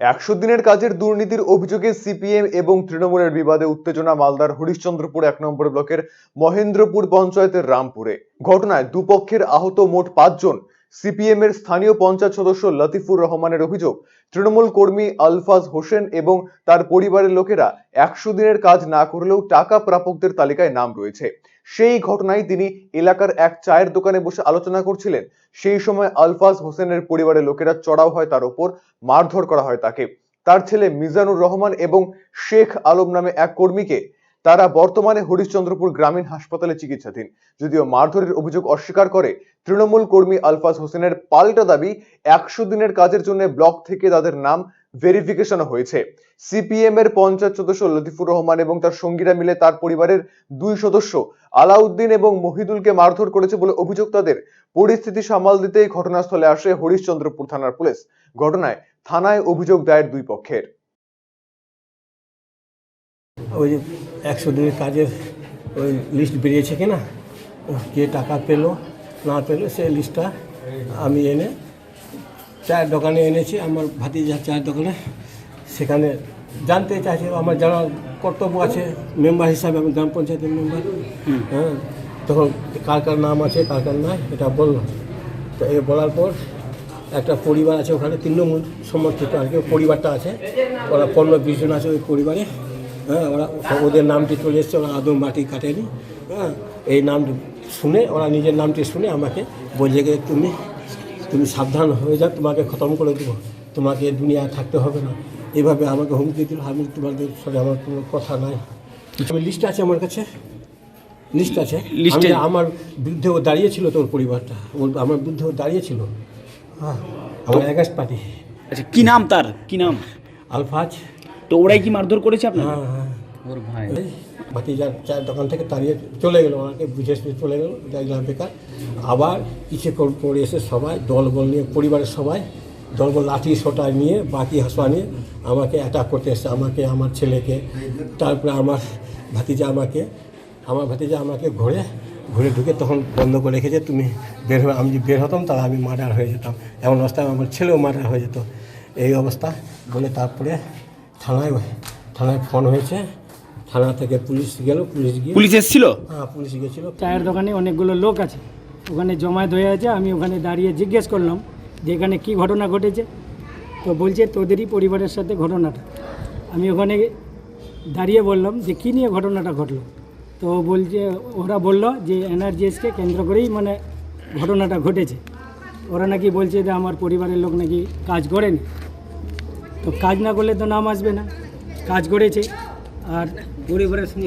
একশো দিনের কাজের দুর্নীতির অভিযোগে সিপিএম এবং তৃণমূলের বিবাদে উত্তেজনা মালদার হরিশ্চন্দ্রপুর এক নম্বর ব্লকের মহেন্দ্রপুর পঞ্চায়েতের রামপুরে। ঘটনায় দুপক্ষের আহত মোট পাঁচজন। সিপিএম এর স্থানীয় পঞ্চায়েত সদস্য লতিফুর রহমানের অভিযোগ, তৃণমূল কর্মী আলফাজ হোসেন এবং তার পরিবারের লোকেরা একশো দিনের কাজ না করলেও টাকা প্রাপকদের তালিকায় নাম রয়েছে। সেই ঘটনায় তিনি এলাকার এক চায়ের দোকানে বসে আলোচনা করছিলেন। সেই সময় আলফাজ হোসেনের পরিবারের লোকেরা চড়াও হয় তার উপর মারধর করা হয় তাকে। তার ছেলে মিজানুর রহমান এবং শেখ আলম নামে এক কর্মীকে তারা বর্তমানে হরিশ্চন্দ্রপুর গ্রামীণ হাসপাতালে চিকিৎসাধীন। যদিও মারধরের অভিযোগ অস্বীকার করে, তৃণমূল কর্মী আলফাজ হোসেনের পাল্টা দাবি একশো দিনের কাজের জন্য ব্লক থেকে তাদের নাম ভেরিফিকেশন হয়েছে। সিপিএম এর পঞ্চায়েত সদস্য লতিফুর রহমান এবং তার সঙ্গীরা মিলে তার পরিবারের দুই সদস্য আলাউদ্দিন এবং মহিদুলকে মারধর করেছে বলে অভিযোগ তাদের। পরিস্থিতি সামাল দিতেই ঘটনাস্থলে আসে হরিশ্চন্দ্রপুর থানার পুলিশ। ঘটনায় থানায় অভিযোগ দায়ের দুই পক্ষের। একশো দিনের কাজের ওই লিস্ট বেরিয়েছে কিনা? কে টাকা পেল না পেল সেই লিস্টটা আমি এনে চায়ের দোকানে এনেছি। আমার ভাতিজা চায়ের দোকানে সেখানে জানতে চাইছে আমার যারা কর্তব্য আছে মেম্বার হিসাবে আমি গ্রাম পঞ্চায়েতের মেম্বার হ্যাঁ তখন কার কার নাম আছে কার কার নাই এটা বলল তো এ বলার পর একটা পরিবার আছে ওখানে তৃণমূল সমর্থিত আর কি পরিবারটা আছে। ওরা পনেরো বিশ জন আছে ওই পরিবারে। হ্যাঁ ওরা ওদের নামটি চলে এসছে ওরা আদৌ মাটি কাটেনি। হ্যাঁ এই নামটি শুনে ওরা নিজের নামটি শুনে আমাকে বলছে যে তুমি তুমি সাবধান হয়ে যাও তোমাকে খতম করে দেবো। তোমাকে দুনিয়ায় থাকতে হবে না। এভাবে আমাকে হুমকি দিল আমি তোমাদের সাথে আমার কোনো কথা নাই। আমি লিস্ট আছে আমার কাছে? লিস্ট আছে? লিস্টে- আমার বিরুদ্ধে ও দাঁড়িয়েছিল তোর পরিবারটা। ওর আমার বিরুদ্ধে ও দাঁড়িয়েছিল। হ্যাঁ আমার অ্যাগাস্ট পার্টি। আচ্ছা কী নাম তার? কী নাম? আলফাজ। তো ওরাই কি মারধর করেছে আপনার হ্যাঁ হ্যাঁ। ওর ভাই। ভাতিজার চায়ের দোকান থেকে তাড়িয়ে চলে গেলো ওনাকে বুঝে সুঝে চলে গেলো দেখলাম বেকার। আবার কিছুক্ষণ পরে এসে সবাই দলবল নিয়ে পরিবারের সবাই দলবল লাঠি সোটা নিয়ে বাকি হাসপা নিয়ে আমাকে অ্যাটাক করতে এসছে আমাকে আমার ছেলেকে। তারপরে আমার ভাতিজা আমাকে আমার ভাতিজা আমাকে ঘুরে ঘুরে ঢুকে তখন বন্ধ করে রেখেছে তুমি বের হয়ে আমি যদি বের হতাম তাহলে আমি মার্ডার হয়ে যেতাম। এমন অবস্থায় আমার ছেলেও মার্ডার হয়ে যেত। এই অবস্থা বলে তারপরে থানায় থানায় ফোন হয়েছে। থানা থেকে পুলিশ গেল পুলিশ গিয়ে পুলিশ এসেছিল? হ্যাঁ পুলিশ গিয়েছিল চায়ের দোকানে অনেকগুলো লোক আছে। ওখানে জমায়েত হয়ে আছে আমি ওখানে দাঁড়িয়ে জিজ্ঞেস করলাম যে এখানে কী ঘটনা ঘটেছে। তো বলছে তোদেরই পরিবারের সাথে ঘটনাটা। আমি ওখানে দাঁড়িয়ে বললাম যে কী নিয়ে ঘটনাটা ঘটলো? তো বলছে ওরা বলল যে এনআরজিএসকে কেন্দ্র করেই মানে ঘটনাটা ঘটেছে। ওরা নাকি বলছে যে আমার পরিবারের লোক নাকি কাজ করেনি। তো কাজ না করলে তো নাম আসবে না। কাজ করেছে। আর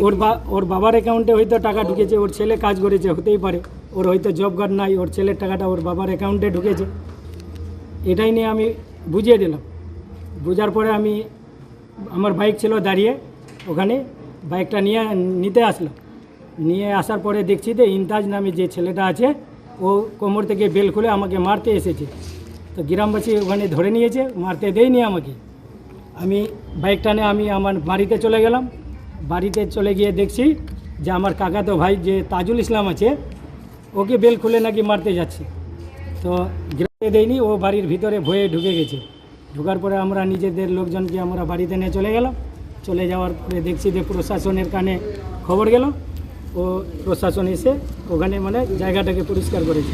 ওর বা, ওর বাবার অ্যাকাউন্টে হয়তো টাকা ঢুকেছে, ওর ছেলে কাজ করেছে, হতেই পারে। ওর হয়তো জব কার্ড নাই, ওর ছেলের টাকাটা ওর বাবার অ্যাকাউন্টে ঢুকেছে। এটাই নিয়ে আমি বুঝিয়ে দিলাম। বোঝার পরে আমি, আমার বাইক ছিল দাঁড়িয়ে ওখানে। বাইকটা নিয়ে, নিতে আসলাম। নিয়ে আসার পরে দেখছি যে ইন্তাজ নামে যে ছেলেটা আছে, ও কোমর থেকে বেল খুলে আমাকে মারতে এসেছে। তো গ্রামবাসী ওখানে ধরে নিয়েছে, মারতে দেয়নি আমাকে। আমি বাইকটা নিয়ে আমি আমার বাড়িতে চলে গেলাম। বাড়িতে চলে গিয়ে দেখছি যে আমার কাকাতো ভাই যে তাজুল ইসলাম আছে, ওকে বেল খুলে নাকি মারতে যাচ্ছে। তো গ্রামে দেয়নি, ও বাড়ির ভিতরে ভয়ে ঢুকে গেছে। ঢোকার পরে আমরা নিজেদের লোকজনকে আমরা বাড়িতে নিয়ে চলে গেলাম। চলে যাওয়ার পরে দেখছি যে প্রশাসনের কানে খবর গেল। ও প্রশাসন এসে ওখানে মানে জায়গাটাকে পরিষ্কার করেছে।